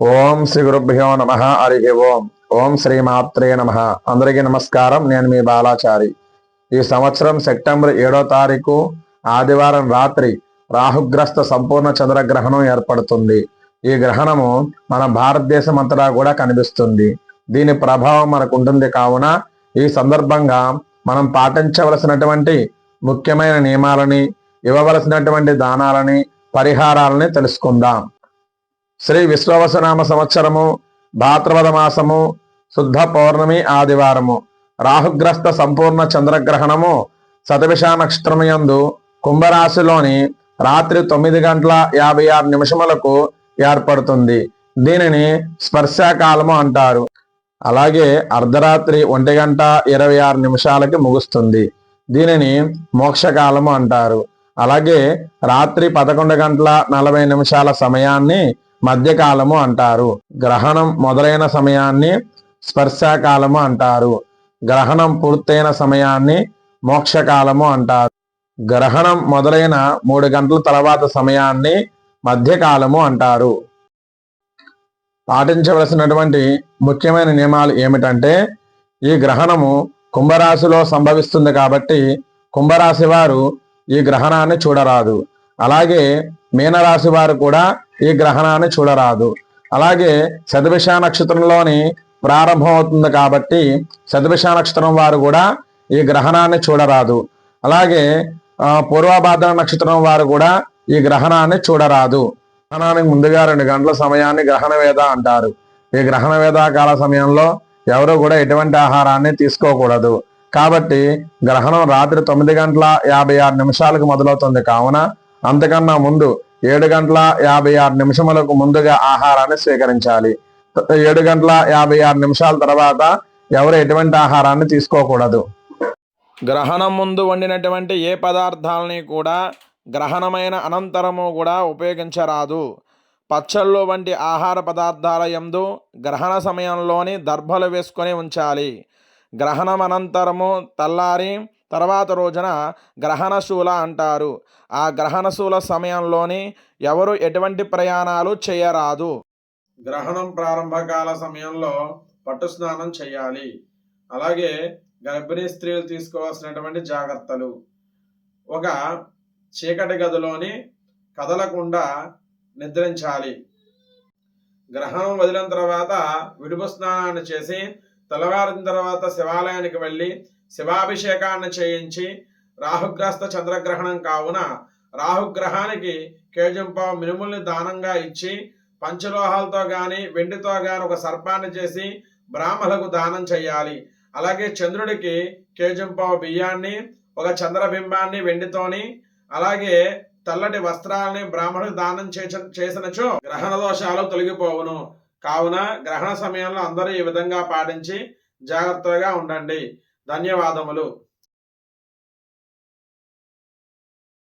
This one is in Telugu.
ఓం శ్రీ గురుభ్యో నమ. హరి ఓం. ఓం శ్రీ మాత్రే నమ. అందరికీ నమస్కారం. నేను మీ బాలాచారి. ఈ సంవత్సరం సెప్టెంబర్ ఏడో తారీఖు ఆదివారం రాత్రి రాహుగ్రస్త సంపూర్ణ చంద్రగ్రహణం ఏర్పడుతుంది. ఈ గ్రహణము మన భారతదేశం అంతటా కూడా కనిపిస్తుంది. దీని ప్రభావం మనకు ఉంటుంది కావున ఈ సందర్భంగా మనం పాటించవలసినటువంటి ముఖ్యమైన నియమాలని ఇవ్వవలసినటువంటి దానాలని పరిహారాలని తెలుసుకుందాం. శ్రీ విశ్వవసనామ సంవత్సరము భాద్రపద మాసము శుద్ధ పౌర్ణమి ఆదివారము రాహుగ్రస్త సంపూర్ణ చంద్రగ్రహణము శతవిష నక్షత్రమయందు కుంభరాశిలోని రాత్రి తొమ్మిది గంటల యాభై ఆరు నిమిషములకు ఏర్పడుతుంది. దీనిని స్పర్శాకాలము అంటారు. అలాగే అర్ధరాత్రి ఒంటి గంట ఇరవై ఆరు నిమిషాలకి ముగుస్తుంది. దీనిని మోక్షకాలము అంటారు. అలాగే రాత్రి పదకొండు గంటల నలభై నిమిషాల సమయాన్ని మధ్యకాలము అంటారు. గ్రహణం మొదలైన సమయాన్ని స్పర్శాకాలము అంటారు. గ్రహణం పూర్తయిన సమయాన్ని మోక్షకాలము అంటారు. గ్రహణం మొదలైన మూడు గంటల తర్వాత సమయాన్ని మధ్యకాలము అంటారు. పాటించవలసినటువంటి ముఖ్యమైన నియమాలు ఏమిటంటే ఈ గ్రహణము కుంభరాశిలో సంభవిస్తుంది కాబట్టి కుంభరాశి వారు ఈ గ్రహణాన్ని చూడరాదు. అలాగే మీనరాశి వారు కూడా ఈ గ్రహణాన్ని చూడరాదు. అలాగే శతభిష నక్షత్రంలోని ప్రారంభం అవుతుంది కాబట్టి శతభిష నక్షత్రం వారు కూడా ఈ గ్రహణాన్ని చూడరాదు. అలాగే పూర్వభాద్ర నక్షత్రం వారు కూడా ఈ గ్రహణాన్ని చూడరాదు. గ్రహణానికి ముందుగా రెండు గంటల సమయాన్ని గ్రహణ వేద అంటారు. ఈ గ్రహణ వేద కాల సమయంలో ఎవరు కూడా ఎటువంటి ఆహారాన్ని తీసుకోకూడదు. కాబట్టి గ్రహణం రాత్రి తొమ్మిది గంటల యాభై ఆరు నిమిషాలకు మొదలవుతుంది కావున అంతకన్నా ముందు ఏడు గంటల యాభై ఆరు నిమిషములకు ముందుగా ఆహారాన్ని స్వీకరించాలి. ఏడు గంటల యాభై ఆరు నిమిషాల తర్వాత ఎవరు ఎటువంటి ఆహారాన్ని తీసుకోకూడదు. గ్రహణం ముందు వండినటువంటి ఏ పదార్థాలని కూడా గ్రహణమైన అనంతరము కూడా ఉపయోగించరాదు. పచ్చళ్ళు వంటి ఆహార పదార్థాల యందు గ్రహణ సమయంలోని దర్భలు వేసుకొని ఉంచాలి. గ్రహణం అనంతరము తెల్లారి తర్వాత రోజున గ్రహణశూల అంటారు. ఆ గ్రహణశూల సమయంలోని ఎవరు ఎటువంటి ప్రయాణాలు చేయరాదు. గ్రహణం ప్రారంభకాల సమయంలో పట్టు స్నానం చేయాలి. అలాగే గర్భిణీ స్త్రీలు తీసుకోవాల్సినటువంటి జాగ్రత్తలు. ఒక చీకటి గదిలోని కదలకుండా నిద్రించాలి. గ్రహణం వదిలిన తర్వాత విడుపు స్నానాన్ని చేసి తెల్లవారిన తర్వాత శివాలయానికి వెళ్ళి శివాభిషేకాన్ని చేయించి రాహుగ్రస్త చంద్రగ్రహణం కావున రాహుగ్రహానికి కేజంపావు మినుముల్ని దానంగా ఇచ్చి పంచలోహాలతో గాని వెండితో గాని ఒక సర్పాన్ని చేసి బ్రాహ్మలకు దానం చేయాలి. అలాగే చంద్రుడికి కేజంపావు బియ్యాన్ని ఒక చంద్రబింబాన్ని వెండితోని అలాగే తెల్లటి వస్త్రాలని బ్రాహ్మణుడు దానం చేసినచో గ్రహణ దోషాలు తొలగిపోవును. కావున గ్రహణ సమయంలో అందరూ ఈ విధంగా పాటించి జాగ్రత్తగా ఉండండి. ధన్యవాదములు.